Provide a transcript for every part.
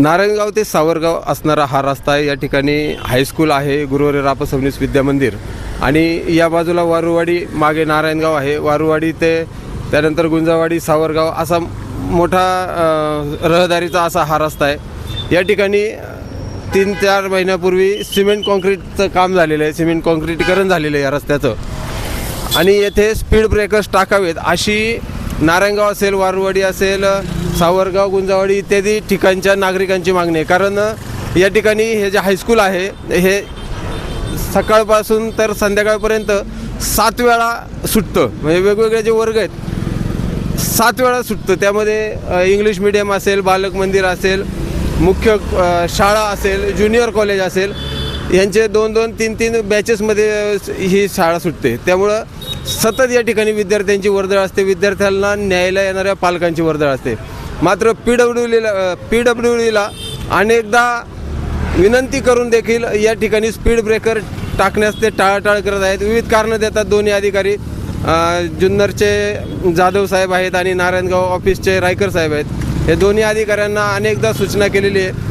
नारायणगाव ते सावरगाव असणारा हा रस्ता आहे या ठिकाणी हायस्कूल आहे गुरुवारी रापसवनीस विद्या मंदिर. आणि या बाजूला वारुवाडी मागे नारायणगाव आहे. वारुवाडी ते त्यानंतर गुंजावाडी सावरगाव असा मोठा रहदारीचा असा हा रस्ता आहे. या ठिकाणी तीन चार महिन्यापूर्वी सिमेंट कॉन्क्रीटचं काम झालेलं आहे. सिमेंट कॉन्क्रीटीकरण झालेलं आहे या रस्त्याचं. आणि येथे स्पीड ब्रेकर्स टाकावेत अशी नारायणगाव असेल वारुवाडी असेल सावरगाव गुंजावाडी इत्यादी ठिकाणच्या नागरिकांची मागणी आहे. कारण या ठिकाणी हे जे हायस्कूल आहे हे सकाळपासून तर संध्याकाळपर्यंत सात वेळा सुटतं. म्हणजे वेगवेगळे जे वर्ग आहेत सात वेळा सुटतं. त्यामध्ये इंग्लिश मिडियम असेल बालक मंदिर असेल मुख्य शाळा असेल ज्युनियर कॉलेज असेल यांचे दोन दोन तीन तीन बॅचेसमध्ये ही शाळा सुटते. त्यामुळं सतत या ठिकाणी विद्यार्थ्यांची वर्दळ असते. विद्यार्थ्यांना न्यायला येणाऱ्या पालकांची वर्दळ असते. मात्र पी डब्ल्यू डीला पी डब्ल्यू डीला अनेकदा विनंती करून देखील या ठिकाणी स्पीड ब्रेकर टाकण्यास ते टाळाटाळ करत आहेत. विविध कारणं देतात दोन्ही अधिकारी. जुन्नरचे जाधव साहेब आहेत आणि नारायणगाव ऑफिसचे रायकर साहेब आहेत. हे दोन्ही अधिकाऱ्यांना अनेकदा सूचना केलेली आहे.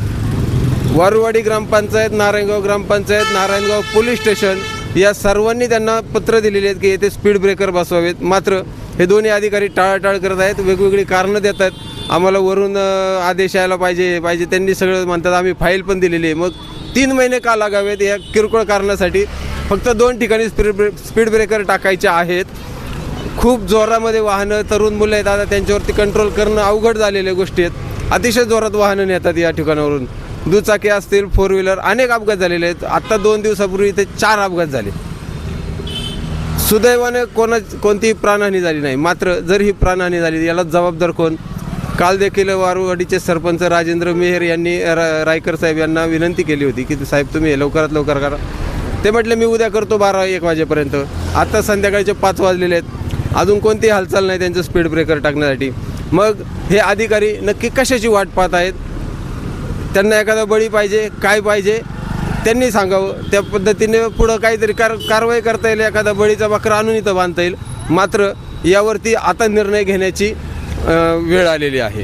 वारुवाडी ग्रामपंचायत नारायणगाव ग्रामपंचायत नारायणगाव पोलीस स्टेशन या सर्वांनी त्यांना पत्र दिलेली आहेत की येथे स्पीड ब्रेकर बसवावेत. मात्र हे दोन्ही अधिकारी टाळाटाळ करत आहेत वेगवेगळी कारणं देत आहेत. आम्हाला वरून आदेश यायला पाहिजे पाहिजे त्यांनी सगळं म्हणतात. आम्ही फाईल पण दिलेली आहे. मग तीन महिने का लागावेत या किरकोळ कारणासाठी? फक्त दोन ठिकाणी स्पीड ब्रे स्पीड ब्रेकर टाकायचे आहेत. खूप जोरामध्ये वाहनं तरुण मुलं आहेत. आता त्यांच्यावरती कंट्रोल करणं अवघड झालेल्या गोष्टी आहेत. अतिशय जोरात वाहनं नेतात या ठिकाणावरून. दुचाकी असतील फोर व्हीलर अनेक अपघात झालेले आहेत. आत्ता दोन दिवसापूर्वी इथे चार अपघात झाले. सुदैवाने कोणा कोणतीही प्राणहानी झाली नाही. मात्र जर ही प्राणहानी झाली याला जबाबदार कोण? काल देखील वारुवाडीचे सरपंच राजेंद्र मेहर यांनी रा रायकर साहेब यांना विनंती केली होती की साहेब तुम्ही हे लवकरात लवकर करा. ते म्हटले मी उद्या करतो बारा एक वाजेपर्यंत. आता संध्याकाळचे पाच वाजलेले आहेत. अजून कोणती हालचाल नाही त्यांचं स्पीड ब्रेकर टाकण्यासाठी. मग हे अधिकारी नक्की कशाची वाट पाहत आहेत? त्यांना एखादा बळी पाहिजे काय पाहिजे त्यांनी सांगावं. त्या पद्धतीने पुढं काहीतरी कार कारवाई करता येईल एखादा बळीचा बकरा आणून इथं बांधता येईल. मात्र यावरती आता निर्णय घेण्याची वेळ आलेली आहे.